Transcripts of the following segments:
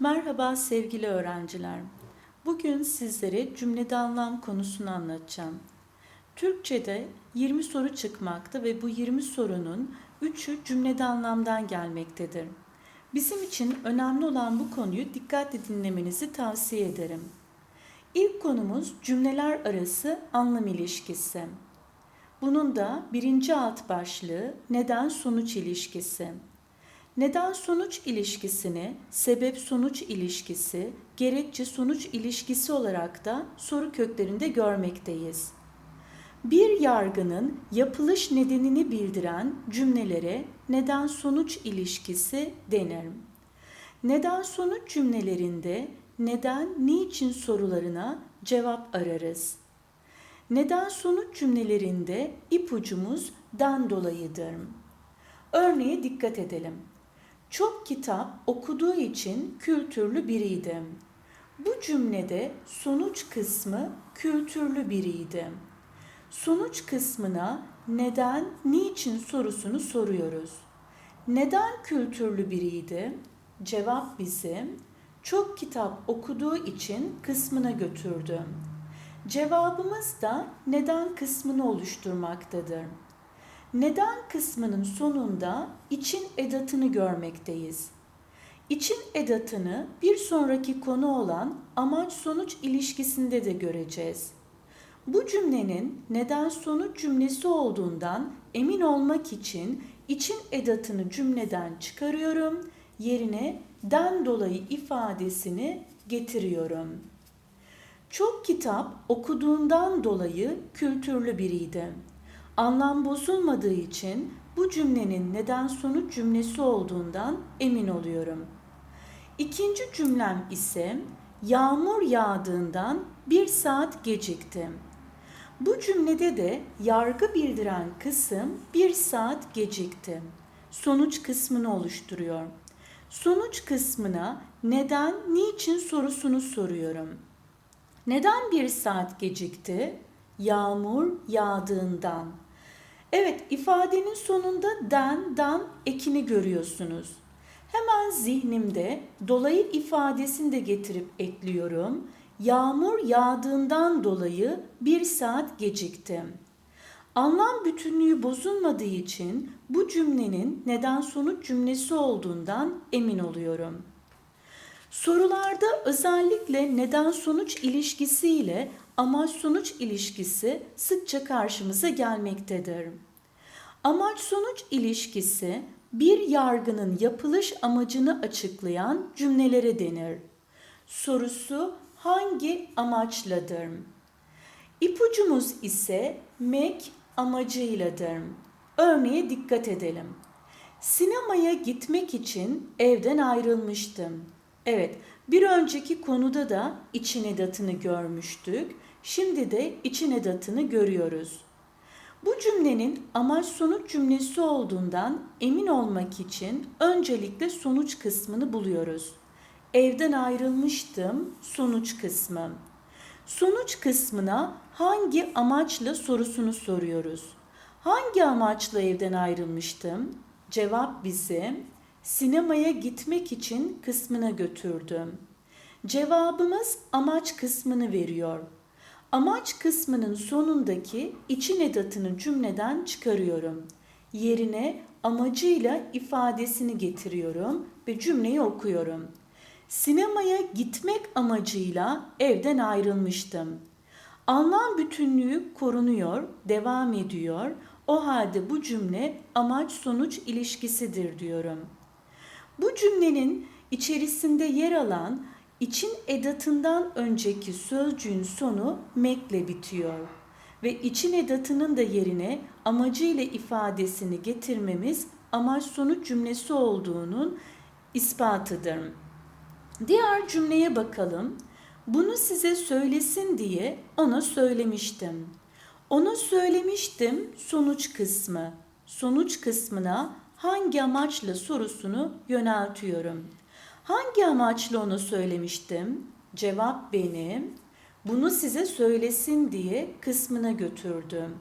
Merhaba sevgili öğrenciler. Bugün sizlere cümlede anlam konusunu anlatacağım. Türkçe'de 20 soru çıkmakta ve bu 20 sorunun 3'ü cümlede anlamdan gelmektedir. Bizim için önemli olan bu konuyu dikkatle dinlemenizi tavsiye ederim. İlk konumuz cümleler arası anlam ilişkisi. Bunun da birinci alt başlığı neden sonuç ilişkisi. Neden sonuç ilişkisini sebep sonuç ilişkisi, gerekçe sonuç ilişkisi olarak da soru köklerinde görmekteyiz. Bir yargının yapılış nedenini bildiren cümlelere neden sonuç ilişkisi denir. Neden sonuç cümlelerinde neden, niçin sorularına cevap ararız. Neden sonuç cümlelerinde ipucumuz den dolayıdır. Örneğe dikkat edelim. Çok kitap okuduğu için kültürlü biriydi. Bu cümlede sonuç kısmı kültürlü biriydi. Sonuç kısmına neden, niçin sorusunu soruyoruz. Neden kültürlü biriydi? Cevap bizi çok kitap okuduğu için kısmına götürdü. Cevabımız da neden kısmını oluşturmaktadır. Neden kısmının sonunda için edatını görmekteyiz. İçin edatını bir sonraki konu olan amaç sonuç ilişkisinde de göreceğiz. Bu cümlenin neden sonuç cümlesi olduğundan emin olmak için için edatını cümleden çıkarıyorum. Yerine den dolayı ifadesini getiriyorum. Çok kitap okuduğundan dolayı kültürlü biriydi. Anlam bozulmadığı için bu cümlenin neden sonuç cümlesi olduğundan emin oluyorum. İkinci cümlem ise yağmur yağdığından bir saat geciktim. Bu cümlede de yargı bildiren kısım bir saat gecikti. Sonuç kısmını oluşturuyor. Sonuç kısmına neden, niçin sorusunu soruyorum. Neden bir saat gecikti? Yağmur yağdığından. Evet ifadenin sonunda den, dan ekini görüyorsunuz. Hemen zihnimde dolayı ifadesini de getirip ekliyorum. Yağmur yağdığından dolayı bir saat geciktim. Anlam bütünlüğü bozulmadığı için bu cümlenin neden sonuç cümlesi olduğundan emin oluyorum. Sorularda özellikle neden sonuç ilişkisi ile amaç sonuç ilişkisi sıkça karşımıza gelmektedir. Amaç sonuç ilişkisi bir yargının yapılış amacını açıklayan cümlelere denir. Sorusu hangi amaçladır? İpucumuz ise mek amacıyladır. Örneğe dikkat edelim. Sinemaya gitmek için evden ayrılmıştım. Evet, bir önceki konuda da için edatını görmüştük. Şimdi de için edatını görüyoruz. Bu cümlenin amaç sonuç cümlesi olduğundan emin olmak için öncelikle sonuç kısmını buluyoruz. Evden ayrılmıştım sonuç kısmı. Sonuç kısmına hangi amaçla sorusunu soruyoruz. Hangi amaçla evden ayrılmıştım? Cevap bize sinemaya gitmek için kısmına götürdüm. Cevabımız amaç kısmını veriyor. Amaç kısmının sonundaki için edatını cümleden çıkarıyorum. Yerine amacıyla ifadesini getiriyorum ve cümleyi okuyorum. Sinemaya gitmek amacıyla evden ayrılmıştım. Anlam bütünlüğü korunuyor, devam ediyor. O halde bu cümle amaç sonuç ilişkisidir diyorum. Bu cümlenin içerisinde yer alan için edatından önceki sözcüğün sonu mekle bitiyor ve için edatının da yerine amacıyla ifadesini getirmemiz amaç sonuç cümlesi olduğunun ispatıdır. Diğer cümleye bakalım. Bunu size söylesin diye ona söylemiştim. Ona söylemiştim sonuç kısmı. Sonuç kısmına hangi amaçla sorusunu yöneltiyorum. Hangi amaçla onu söylemiştim? Cevap benim. Bunu size söylesin diye kısmına götürdüm.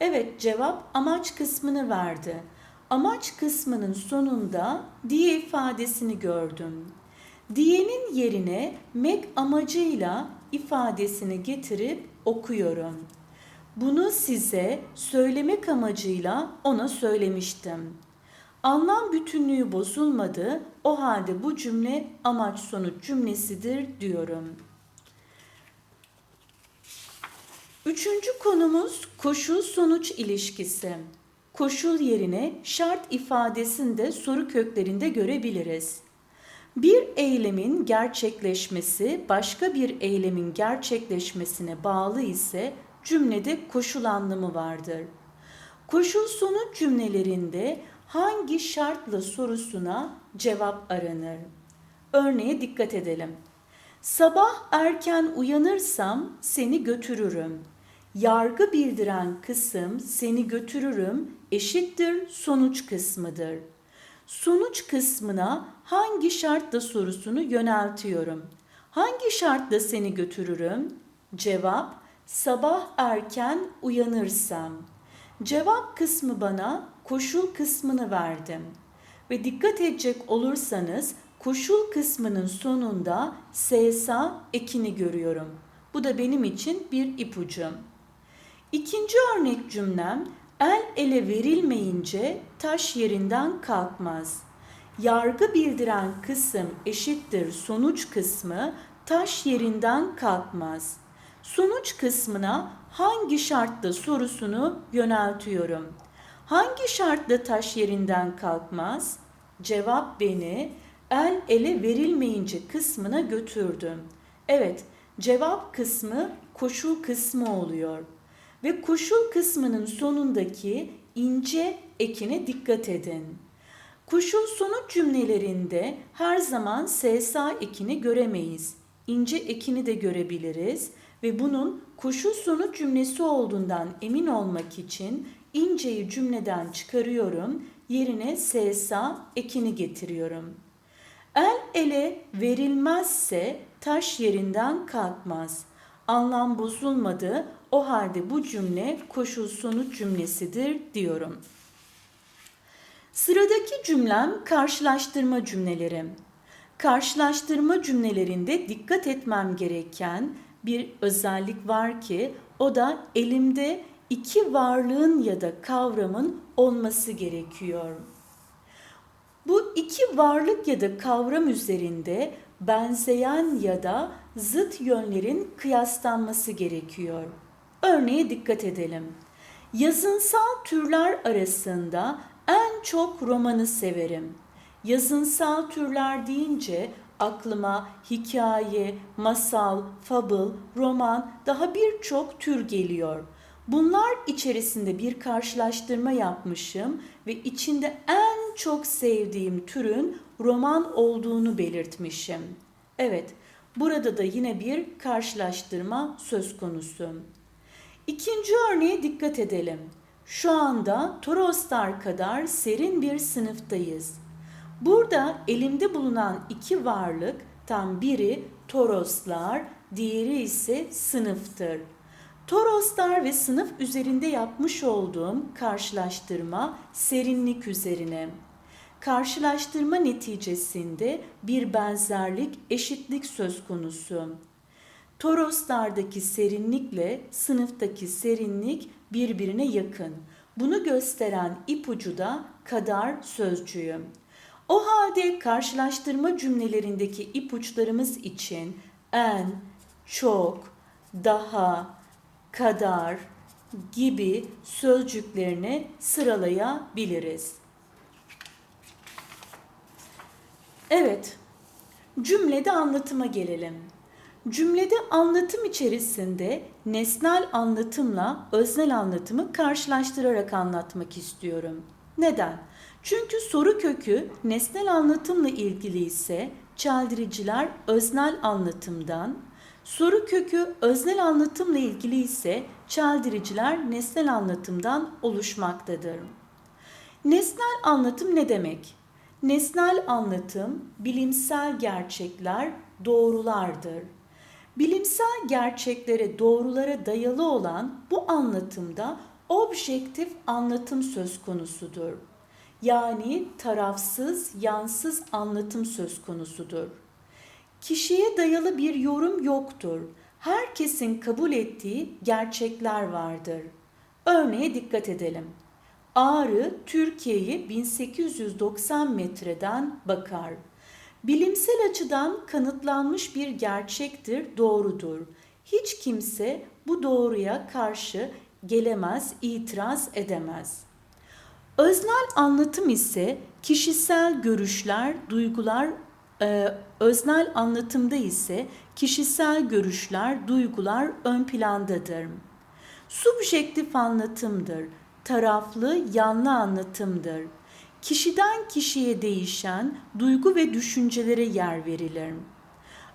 Evet cevap amaç kısmını verdi. Amaç kısmının sonunda diye ifadesini gördüm. Diyenin yerine mek amacıyla ifadesini getirip okuyorum. Bunu size söylemek amacıyla ona söylemiştim. Anlam bütünlüğü bozulmadı. O halde bu cümle amaç sonuç cümlesidir diyorum. Üçüncü konumuz koşul sonuç ilişkisi. Koşul yerine şart ifadesini de soru köklerinde görebiliriz. Bir eylemin gerçekleşmesi başka bir eylemin gerçekleşmesine bağlı ise cümlede koşul anlamı vardır. Koşul sonuç cümlelerinde hangi şartla sorusuna cevap aranır. Örneğe dikkat edelim. Sabah erken uyanırsam seni götürürüm. Yargı bildiren kısım seni götürürüm eşittir sonuç kısmıdır. Sonuç kısmına hangi şartla sorusunu yöneltiyorum. Hangi şartla seni götürürüm? Cevap sabah erken uyanırsam. Cevap kısmı bana koşul kısmını verdim. Ve dikkat edecek olursanız koşul kısmının sonunda SSA ekini görüyorum. Bu da benim için bir ipucu. İkinci örnek cümlem el ele verilmeyince taş yerinden kalkmaz. Yargı bildiren kısım eşittir sonuç kısmı taş yerinden kalkmaz. Sonuç kısmına hangi şartla sorusunu yöneltiyorum. Hangi şartla taş yerinden kalkmaz? Cevap beni el ele verilmeyince kısmına götürdü. Evet, cevap kısmı koşul kısmı oluyor. Ve koşul kısmının sonundaki ince ekine dikkat edin. Koşul sonuç cümlelerinde her zaman SSA ekini göremeyiz. İnce ekini de görebiliriz ve bunun koşul sonuç cümlesi olduğundan emin olmak için inceyi cümleden çıkarıyorum, yerine SSA ekini getiriyorum. El ele verilmezse taş yerinden kalkmaz. Anlam bozulmadı. O halde bu cümle koşul sonuç cümlesidir diyorum. Sıradaki cümlem karşılaştırma cümleleri. Karşılaştırma cümlelerinde dikkat etmem gereken bir özellik var ki o da elimde iki varlığın ya da kavramın olması gerekiyor. Bu iki varlık ya da kavram üzerinde benzeyen ya da zıt yönlerin kıyaslanması gerekiyor. Örneğe dikkat edelim. Yazınsal türler arasında en çok romanı severim. Yazınsal türler deyince aklıma hikaye, masal, fable, roman daha birçok tür geliyor. Bunlar içerisinde bir karşılaştırma yapmışım ve içinde en çok sevdiğim türün roman olduğunu belirtmişim. Evet, burada da yine bir karşılaştırma söz konusu. İkinci örneğe dikkat edelim. Şu anda Toroslar kadar serin bir sınıftayız. Burada elimde bulunan iki varlık tam biri Toroslar, diğeri ise sınıftır. Toroslar ve sınıf üzerinde yapmış olduğum karşılaştırma serinlik üzerine. Karşılaştırma neticesinde bir benzerlik, eşitlik söz konusu. Toroslardaki serinlikle sınıftaki serinlik birbirine yakın. Bunu gösteren ipucu da kadar sözcüğü. O halde karşılaştırma cümlelerindeki ipuçlarımız için en, çok, daha, kadar gibi sözcüklerini sıralayabiliriz. Evet, cümlede anlatıma gelelim. Cümlede anlatım içerisinde nesnel anlatımla öznel anlatımı karşılaştırarak anlatmak istiyorum. Neden? Çünkü soru kökü nesnel anlatımla ilgili ise çeldiriciler öznel anlatımdan, soru kökü öznel anlatımla ilgili ise çeldiriciler nesnel anlatımdan oluşmaktadır. Nesnel anlatım ne demek? Nesnel anlatım bilimsel gerçekler doğrulardır. Bilimsel gerçeklere, doğrulara dayalı olan bu anlatımda objektif anlatım söz konusudur. Yani tarafsız, yansız anlatım söz konusudur. Kişiye dayalı bir yorum yoktur. Herkesin kabul ettiği gerçekler vardır. Örneğe dikkat edelim. Ağrı Türkiye'yi 1890 metreden bakar. Bilimsel açıdan kanıtlanmış bir gerçektir, doğrudur. Hiç kimse bu doğruya karşı gelemez, itiraz edemez. Öznel anlatım ise kişisel görüşler, duygular, e, öznel anlatımda ise kişisel görüşler, duygular ön plandadır. Subjektif anlatımdır, taraflı, yanlı anlatımdır. Kişiden kişiye değişen duygu ve düşüncelere yer verilir.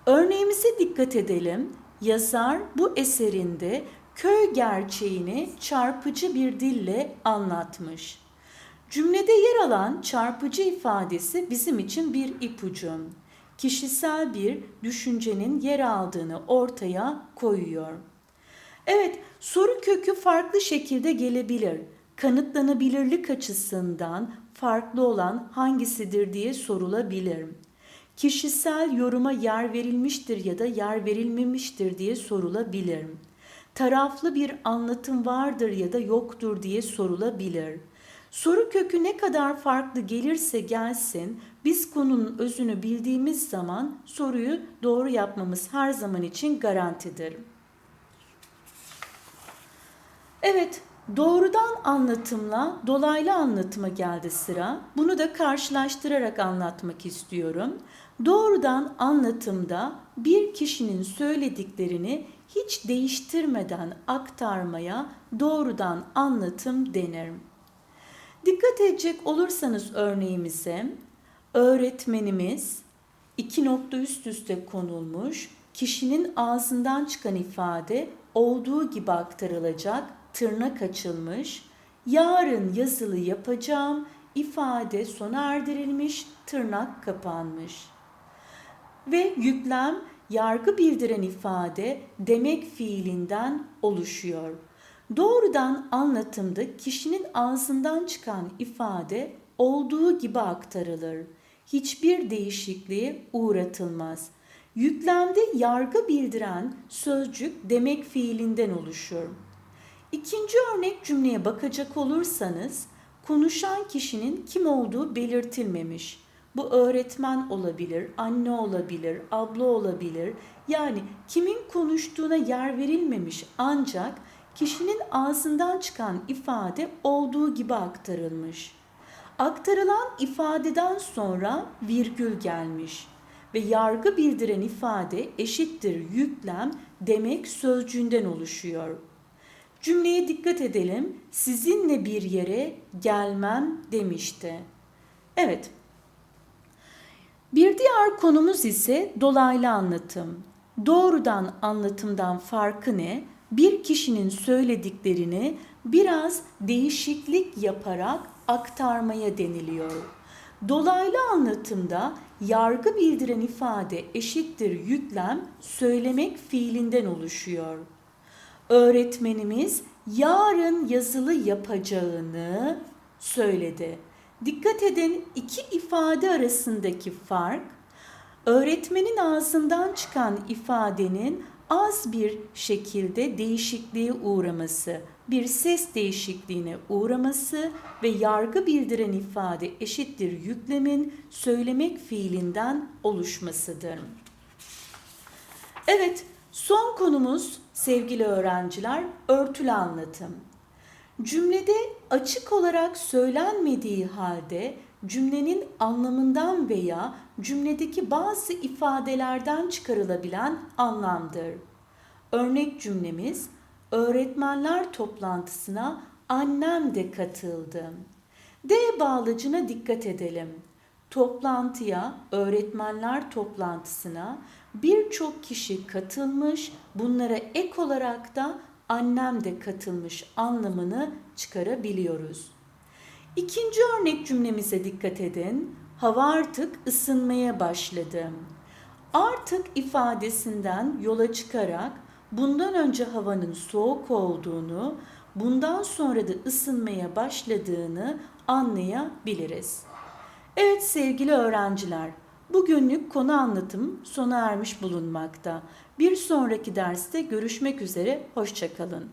Örneğimize dikkat edelim. Yazar bu eserinde köy gerçeğini çarpıcı bir dille anlatmış. Cümlede yer alan çarpıcı ifadesi bizim için bir ipucu. Kişisel bir düşüncenin yer aldığını ortaya koyuyor. Evet, soru kökü farklı şekilde gelebilir. Kanıtlanabilirlik açısından farklı olan hangisidir diye sorulabilir. Kişisel yoruma yer verilmiştir ya da yer verilmemiştir diye sorulabilir. Taraflı bir anlatım vardır ya da yoktur diye sorulabilir. Soru kökü ne kadar farklı gelirse gelsin, biz konunun özünü bildiğimiz zaman soruyu doğru yapmamız her zaman için garantidir. Evet, doğrudan anlatımla dolaylı anlatıma geldi sıra. Bunu da karşılaştırarak anlatmak istiyorum. Doğrudan anlatımda bir kişinin söylediklerini hiç değiştirmeden aktarmaya doğrudan anlatım denir. Dikkat edecek olursanız örneğimize öğretmenimiz iki nokta üst üste konulmuş kişinin ağzından çıkan ifade olduğu gibi aktarılacak tırnak açılmış yarın yazılı yapacağım ifade sona erdirilmiş tırnak kapanmış ve yüklem yargı bildiren ifade demek fiilinden oluşuyor. Doğrudan anlatımda kişinin ağzından çıkan ifade olduğu gibi aktarılır. Hiçbir değişikliğe uğratılmaz. Yüklemde yargı bildiren sözcük demek fiilinden oluşur. İkinci örnek cümleye bakacak olursanız konuşan kişinin kim olduğu belirtilmemiş. Bu öğretmen olabilir, anne olabilir, abla olabilir. Yani kimin konuştuğuna yer verilmemiş ancak kişinin ağzından çıkan ifade olduğu gibi aktarılmış. Aktarılan ifadeden sonra virgül gelmiş ve yargı bildiren ifade eşittir yüklem demek sözcüğünden oluşuyor. Cümleye dikkat edelim. Sizinle bir yere gelmem demişti. Evet. Bir diğer konumuz ise dolaylı anlatım. Doğrudan anlatımdan farkı ne? Bir kişinin söylediklerini biraz değişiklik yaparak aktarmaya deniliyor. Dolaylı anlatımda yargı bildiren ifade eşittir yüklem söylemek fiilinden oluşuyor. Öğretmenimiz yarın yazılı yapacağını söyledi. Dikkat edin iki ifade arasındaki fark öğretmenin ağzından çıkan ifadenin az bir şekilde değişikliğe uğraması, bir ses değişikliğine uğraması ve yargı bildiren ifade eşittir yüklemin söylemek fiilinden oluşmasıdır. Evet, son konumuz sevgili öğrenciler örtülü anlatım. Cümlede açık olarak söylenmediği halde cümlenin anlamından veya cümledeki bazı ifadelerden çıkarılabilen anlamdır. Örnek cümlemiz öğretmenler toplantısına annem de katıldı. D bağlacına dikkat edelim. Toplantıya, öğretmenler toplantısına birçok kişi katılmış, bunlara ek olarak da annem de katılmış anlamını çıkarabiliyoruz. İkinci örnek cümlemize dikkat edin. Hava artık ısınmaya başladı. Artık ifadesinden yola çıkarak bundan önce havanın soğuk olduğunu, bundan sonra da ısınmaya başladığını anlayabiliriz. Evet sevgili öğrenciler, Bugünlük konu anlatım sona ermiş bulunmakta. Bir sonraki derste görüşmek üzere, hoşçakalın.